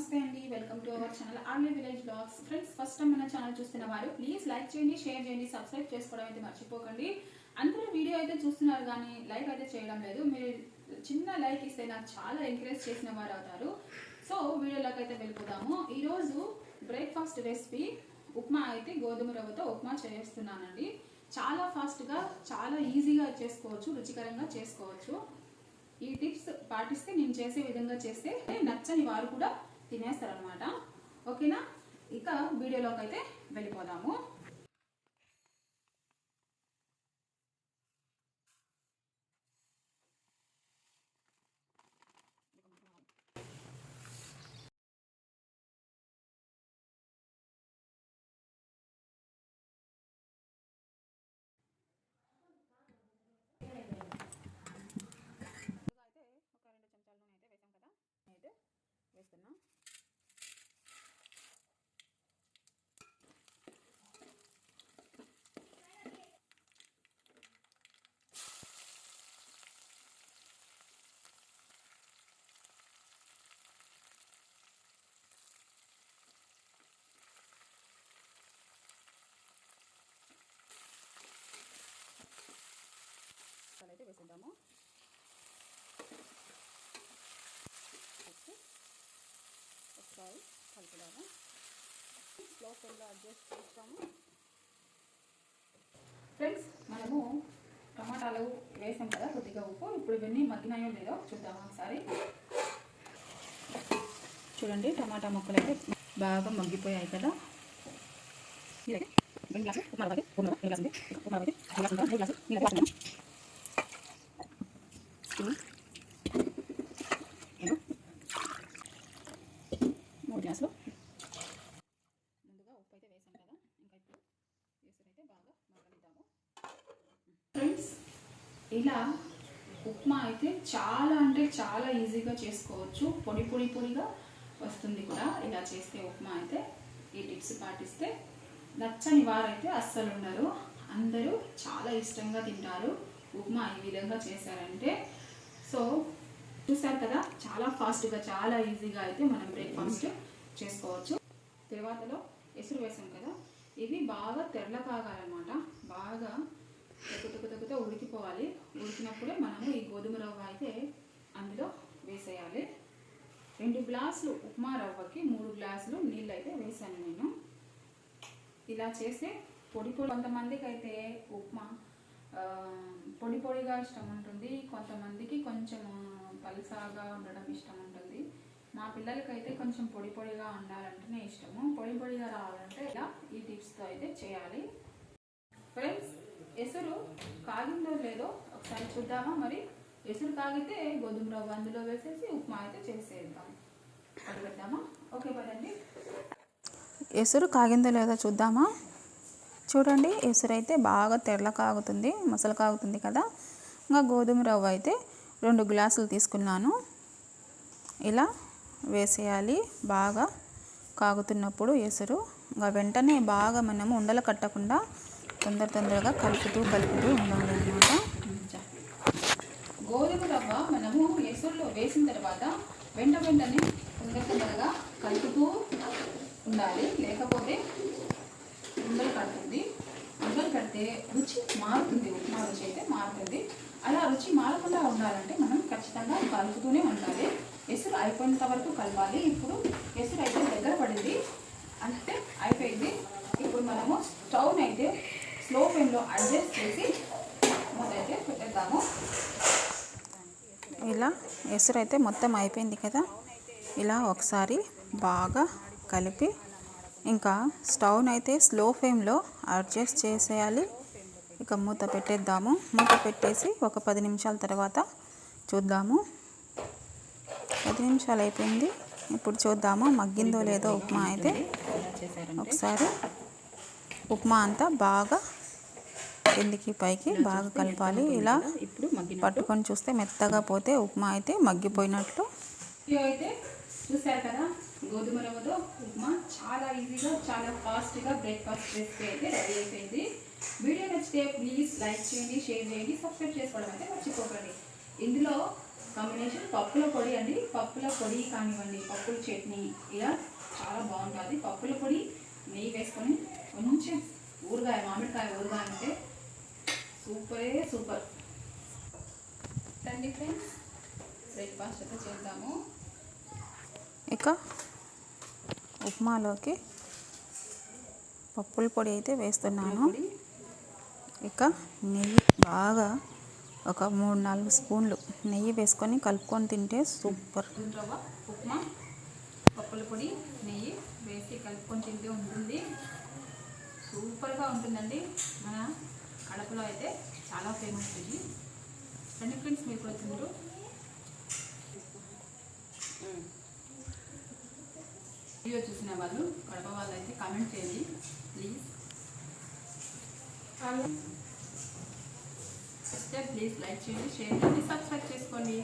నమస్తే అండి. Welcome to our channel Arli village blogs. Friends first time మన ఛానల్ చూస్తున్న వారు ప్లీజ్ లైక్ చేయండి షేర్ చేయండి సబ్స్క్రైబ్ చేసుకోవడం అయితే మర్చిపోకండి. అందరూ వీడియో అయితే చూస్తున్నారు కానీ లైక్ అయితే చేయడం లేదు. మీరు చిన్న లైక్ ఇస్తే నాకు చాలా ఎంకరేజ్ చేసిన వారు అవుతారు. సో వీడియోలోకి అయితే వెళ్ళిపోదాము. ఈరోజు బ్రేక్ఫాస్ట్ రెసిపీ ఉప్మా అయితే గోధుమ రవ్వతో ఉప్మా చేస్తున్నానండి. చాలా ఫాస్ట్గా చాలా ఈజీగా చేసుకోవచ్చు రుచికరంగా చేసుకోవచ్చు. ఈ టిప్స్ పాటిస్తే నేను చేసే విధంగా చేస్తే నచ్చని వారు కూడా తినేస్తారనమాట ఓకేనా? ఇక వీడియోలోకి అయితే వెళ్ళిపోదాము. చాలా అయితే ఒకసారి కలుపుదాము? స్లో ఫ్లేమ్లో అడ్జస్ట్ చేస్తాము. ఫ్రెండ్స్ మనము టమాటాలు వేసాం కదా కొద్దిగా ఉప్పు. ఇప్పుడు ఇవన్నీ మగ్గినాయో లేదో చూద్దాము ఒకసారి. చూడండి టమాటా ముక్కలు అయితే బాగా మగ్గిపోయాయి కదా. రెండు గ్లాసు ఉప్మా రవ్వ అయితే, ఉప్మా రెండు గ్లాసు ఉంది. ఉప్మా రవ్వ అయితే, రెండు గ్లాసులు ఉందా? రెండు గ్లాసులు, నీళ్ళ గ్లాసు ఉందా? ఇది. ఏదో. మూడు గ్లాసులు ముందుగా ఉప్పు అయితే వేసాం కదా ఇంకా ఇప్పుడు వేసురైతే బాగా మగ్గనిద్దాము ఫ్రెండ్స్ ఇలా ఉప్మా అయితే చాలా అంటే చాలా ఈజీగా చేసుకోవచ్చు. పొడి పొడి పొడిగా వస్తుంది కూడా ఇలా చేస్తే ఉప్మా అయితే. ఈ టిప్స్ పాటిస్తే నచ్చని వారైతే అస్సలు ఉండరు. అందరూ చాలా ఇష్టంగా తింటారు. ఉప్మా ఈ విధంగా చేశారంటే. సో చూసారు కదా చాలా ఫాస్ట్గా చాలా ఈజీగా అయితే మనం బ్రేక్ఫాస్ట్ చేసుకోవచ్చు. తర్వాతలో ఎసురు వేసాం కదా ఇది బాగా తెరల కాగాలన్నమాట ఉడికినప్పుడే మనము ఈ గోధుమ రవ్వ అయితే అందులో వేసేయాలి. రెండు గ్లాసులు ఉప్మా రవ్వకి మూడు గ్లాసులు నీళ్ళు అయితే వేసాను నేను. ఇలా చేస్తే పొడి పొడి కొంతమందికి అయితే ఉప్మా పొడి పొడిగా ఇష్టం ఉంటుంది. కొంతమందికి కొంచెం పలుసాగా ఉండడం ఇష్టం ఉంటుంది. మా పిల్లలకైతే కొంచెం పొడి పొడిగా ఉండాలంటేనే ఇష్టము. పొడి పొడిగా రావాలంటే ఇలా ఈ టిప్స్తో అయితే చేయాలి. ఫ్రెండ్స్ ఎసురు కాగిందో లేదో ఒకసారి చూద్దామా? మరి ఎసురు కాగితే గోధుమ రవ్వ అందులో వేసేసి ఉప్మా అయితే చేసేద్దాం. అడగద్దామా ఓకే పదండి. ఎసురు కాగిందో లేదో చూద్దామా? చూడండి ఎసురు అయితే బాగా తెరల కాగుతుంది మసలు కాగుతుంది కదా. ఇంకా గోధుమ రవ్వ అయితే రెండు గ్లాసులు తీసుకున్నాను. ఇలా వేసేయాలి బాగా కాగుతున్నప్పుడు ఎసురు. ఇంకా వెంటనే బాగా మనము ఉండలు కట్టకుండా తొందర తొందరగా కలుపుతూ కలుపుతూ ఉండాలి అన్నమాట గోధుమ రవ్వ మనము ఎసురులో వేసిన తర్వాత వెంట వెంటనే తొందర తొందరగా కలుపుతూ ఉండాలి. లేకపోతే తొందర కడుతుంది. తొందర కడితే రుచి మారుతుంది. ఉప్మా రుచి అయితే మారుతుంది. అలా రుచి మారకుండా ఉండాలంటే మనం ఖచ్చితంగా కలుపుతూనే ఉండాలి. ఎసురు అయిపోయినంత వరకు కలపాలి. ఇప్పుడు ఎసురు అయితే దగ్గర పడింది. అంటే అయిపోయింది. ఇప్పుడు మనము స్టవ్ అయితే స్లో ఫ్లేమ్లో అడ్జస్ట్ చేసి మూత అయితే పెట్టేద్దాము. ఇలా ఎసురు అయితే మొత్తం అయిపోయింది కదా. ఇలా ఒకసారి బాగా కలిపి ఇంకా స్టవ్ని అయితే స్లో ఫ్లేమ్లో అడ్జస్ట్ చేసేయాలి. ఇక మూత పెట్టేద్దాము. మూత పెట్టేసి ఒక పది నిమిషాల తర్వాత చూద్దాము. పది నిమిషాలు అయిపోయింది. ఇప్పుడు చూద్దాము మగ్గిందో లేదో ఉప్మా అయితే. ఒకసారి ఉప్మా అంతా బాగా కిందికి పైకి బాగా కలపాలి. ఇలా ఇప్పుడు పట్టుకొని చూస్తే మెత్తగా పోతే ఉప్మా అయితే మగ్గిపోయినట్లు అయితే చూశారు కదా గోధుమ రవ్వతో ఉప్మా చాలా ఈజీగా చాలా ఫాస్ట్గా బ్రేక్ఫాస్ట్ రెసిపీ అయితే రెడీ అయిపోయింది. వీడియో నచ్చితే ప్లీజ్ లైక్ చేయండి షేర్ చేయండి సబ్స్క్రైబ్ చేసుకోవడం అయితే మర్చిపోకండి. ఇందులో కాంబినేషన్ పప్పుల పొడి అండి. పప్పుల పొడి కానివ్వండి పప్పుల చట్నీ ఇలా చాలా బాగుంటుంది. పప్పుల పొడి నెయ్యి వేసుకొని కొంచెం ఊరగాయ మామిడికాయ ఊరగాయ అంటే సూపరే సూపర్. రండి ఫ్రెండ్స్. బ్రేక్ఫాస్ట్ అయితే చేద్దాము. ఇక ఉప్మాలోకి పప్పుల పొడి అయితే వేస్తున్నాను. ఇక నెయ్యి బాగా ఒక మూడు నాలుగు స్పూన్లు నెయ్యి వేసుకొని కలుపుకొని తింటే సూపర్. రవ్వ ఉప్మా పప్పుల పొడి నెయ్యి వేసి కలుపుకొని తింటే ఉంటుంది. సూపర్గా ఉంటుందండి మన కడపలో అయితే చాలా ఫేమస్ ఇది. రండి ఫ్రెండ్స్ మీరు కూడా తింటారు వీడియో చూసిన వాళ్ళు కడప వాళ్ళు అయితే కామెంట్ చేయండి ప్లీజ్ ప్లీజ్ లైక్ చేయండి షేర్ చేయండి సబ్స్క్రైబ్ చేసుకోండి.